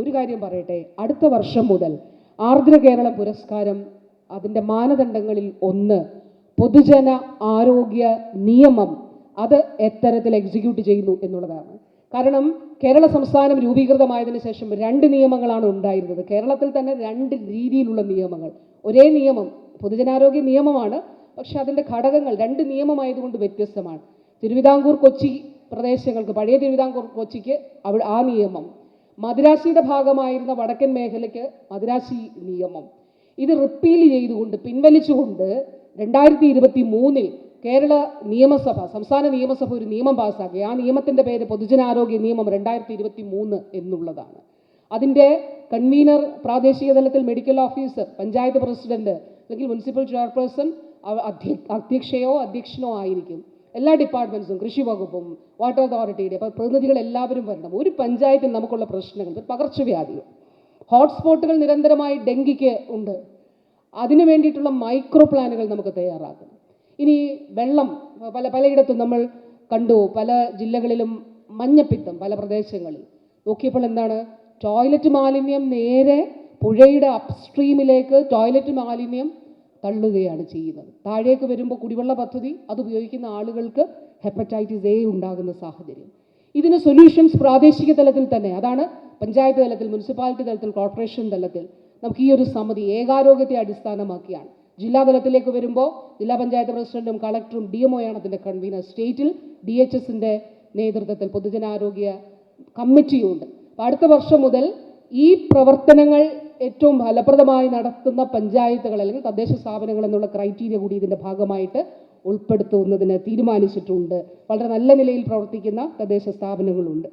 ഒരു കാര്യം പറയട്ടെ. അടുത്ത വർഷം മുതൽ ആർദ്ര കേരള പുരസ്കാരം അതിന്റെ മാനദണ്ഡങ്ങളിൽ ഒന്ന് പൊതുജന ആരോഗ്യ നിയമം അത് എത്തരത്തിൽ എക്സിക്യൂട്ട് ചെയ്യുന്നു എന്നുള്ളതാണ്. കാരണം കേരള സംസ്ഥാനം രൂപീകൃതമായതിനു ശേഷം രണ്ട് നിയമങ്ങളാണ് ഉണ്ടായിരുന്നത്. കേരളത്തിൽ തന്നെ രണ്ട് രീതിയിലുള്ള നിയമങ്ങൾ. ഒരേ നിയമം പൊതുജനാരോഗ്യ നിയമമാണ് പക്ഷെ അതിന്റെ ഘടകങ്ങൾ രണ്ട് നിയമമായതുകൊണ്ട് വ്യത്യസ്തമാണ്. തിരുവിതാംകൂർ കൊച്ചി പ്രദേശങ്ങൾക്ക് പഴയ തിരുവിതാംകൂർ കൊച്ചിക്ക് അവിടെ ആ നിയമം മദിരാശിയുടെ ഭാഗമായിരുന്ന വടക്കൻ മേഖലയ്ക്ക് മദിരാശി നിയമം. ഇത് റിപ്പീൽ ചെയ്തുകൊണ്ട് പിൻവലിച്ചുകൊണ്ട് രണ്ടായിരത്തി ഇരുപത്തി മൂന്നിൽ കേരള നിയമസഭ സംസ്ഥാന നിയമസഭ ഒരു നിയമം പാസ്സാക്കി ആ നിയമത്തിന്റെ പേര് പൊതുജനാരോഗ്യ നിയമം രണ്ടായിരത്തി ഇരുപത്തി മൂന്ന് എന്നുള്ളതാണ്. അതിന്റെ കൺവീനർ പ്രാദേശിക തലത്തിൽ മെഡിക്കൽ ഓഫീസർ പഞ്ചായത്ത് പ്രസിഡന്റ് അല്ലെങ്കിൽ മുനിസിപ്പൽ ചെയർപേഴ്സൺ അധ്യക്ഷയോ അധ്യക്ഷനോ ആയിരിക്കും. എല്ലാ ഡിപ്പാർട്ട്മെന്റ്സും കൃഷി വകുപ്പും വാട്ടർ അതോറിറ്റിയുടെ പ്രതിനിധികൾ എല്ലാവരും വരണം. ഒരു പഞ്ചായത്തിൽ നമുക്കുള്ള പ്രശ്നങ്ങൾ പകർച്ചവ്യാധികൾ ഹോട്ട്സ്പോട്ടുകൾ നിരന്തരമായി ഡെങ്കിക്ക് ഉണ്ട്. അതിനു വേണ്ടിയിട്ടുള്ള മൈക്രോ പ്ലാനുകൾ നമുക്ക് തയ്യാറാക്കണം ഇനി വെള്ളം പല പലയിടത്തും നമ്മൾ കണ്ടു പല ജില്ലകളിലും മഞ്ഞപ്പിത്തം പല പ്രദേശങ്ങളിൽ. നോക്കിയപ്പോൾ എന്താണ്? ടോയ്ലറ്റ് മാലിന്യം നേരെ പുഴയുടെ അപ്സ്ട്രീമിലേക്ക് ടോയ്ലറ്റ് മാലിന്യം തള്ളുകയാണ് ചെയ്യുന്നത്. താഴേക്ക് വരുമ്പോൾ കുടിവെള്ള പദ്ധതി അത് ഉപയോഗിക്കുന്ന ആളുകൾക്ക് ഹെപ്പറ്റൈറ്റിസ് എ ഉണ്ടാകുന്ന സാഹചര്യം. ഇതിന് സൊല്യൂഷൻസ് പ്രാദേശിക തലത്തിൽ തന്നെ അതാണ് പഞ്ചായത്ത് തലത്തിൽ മുനിസിപ്പാലിറ്റി തലത്തിൽ കോർപ്പറേഷൻ തലത്തിൽ നമുക്ക് ഈ ഒരു സമിതി ഏകാരോഗ്യത്തെ അടിസ്ഥാനമാക്കിയാണ്. ജില്ലാ തലത്തിലേക്ക് വരുമ്പോൾ ജില്ലാ പഞ്ചായത്ത് പ്രസിഡന്റും കളക്ടറും ഡി ഒയാണ് അതിന്റെ കൺവീനർ സ്റ്റേറ്റിൽ ഡി എച്ച് എസിന്റെ നേതൃത്വത്തിൽ പൊതുജനാരോഗ്യ കമ്മിറ്റിയുണ്ട്. അടുത്ത വർഷം മുതൽ ഈ പ്രവർത്തനങ്ങൾ ഏറ്റവും ഫലപ്രദമായി നടത്തുന്ന പഞ്ചായത്തുകൾ അല്ലെങ്കിൽ തദ്ദേശ സ്ഥാപനങ്ങൾ എന്നുള്ള ക്രൈറ്റീരിയ കൂടി ഇതിന്റെ ഭാഗമായിട്ട് ഉൾപ്പെടുത്തുന്നതിന് തീരുമാനിച്ചിട്ടുണ്ട്. വളരെ നല്ല നിലയിൽ പ്രവർത്തിക്കുന്ന തദ്ദേശ സ്ഥാപനങ്ങളുണ്ട്.